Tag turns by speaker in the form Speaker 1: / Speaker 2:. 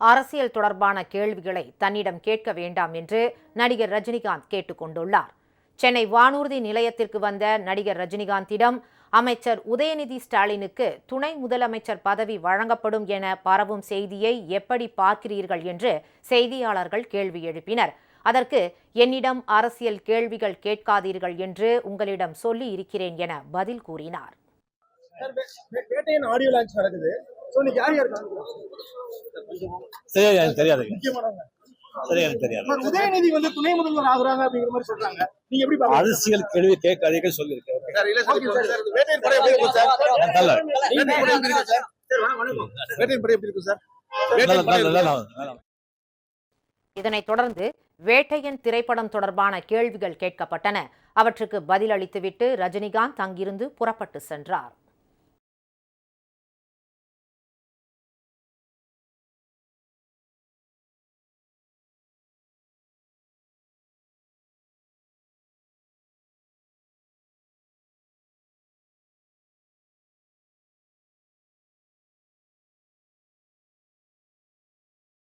Speaker 1: அரசியல் தொடர்பான கேள்விகளை தன்னிடம் கேட்க வேண்டாம் என்று நடிகர் ரஜினிகாந்த் கேட்டுக்கொண்டுள்ளார். சென்னை வானூர்தி நிலையத்திற்கு வந்த நடிகர் ரஜினிகாந்திடம் அமைச்சர் உதயநிதி ஸ்டாலினுக்கு துணை முதலமைச்சர் பதவி வழங்கப்படும் என பரவும் செய்தியை எப்படி பார்க்கிறீர்கள் என்று செய்தியாளர்கள் கேள்வி எழுப்பினர். அதற்கு என்னிடம் அரசியல் கேள்விகள் கேட்காதீர்கள் என்று உங்களிடம் சொல்லி இருக்கிறேன் என பதில் கூறினார்.
Speaker 2: சரியா எனக்கு தெரியாதுங்க
Speaker 3: முக்கியமானவங்க.
Speaker 2: சரியா எனக்கு தெரியாது
Speaker 3: உதயநிதி வந்து துணை முதல்வர் ஆகுறாங்க அப்படிங்கிற மாதிரி சொல்றாங்க. நீங்க எப்படி
Speaker 2: அரசியல் கேள்வி கேட்காதீங்க சொல்லியிருக்கேன்.
Speaker 1: இதனைத் தொடர்ந்து வேட்டையன் திரைப்படம் தொடர்பான கேள்விகள் கேட்கப்பட்டன. அவற்றுக்கு பதிலளித்துவிட்டு ரஜினிகாந்த் அங்கிருந்து புறப்பட்டு சென்றார்.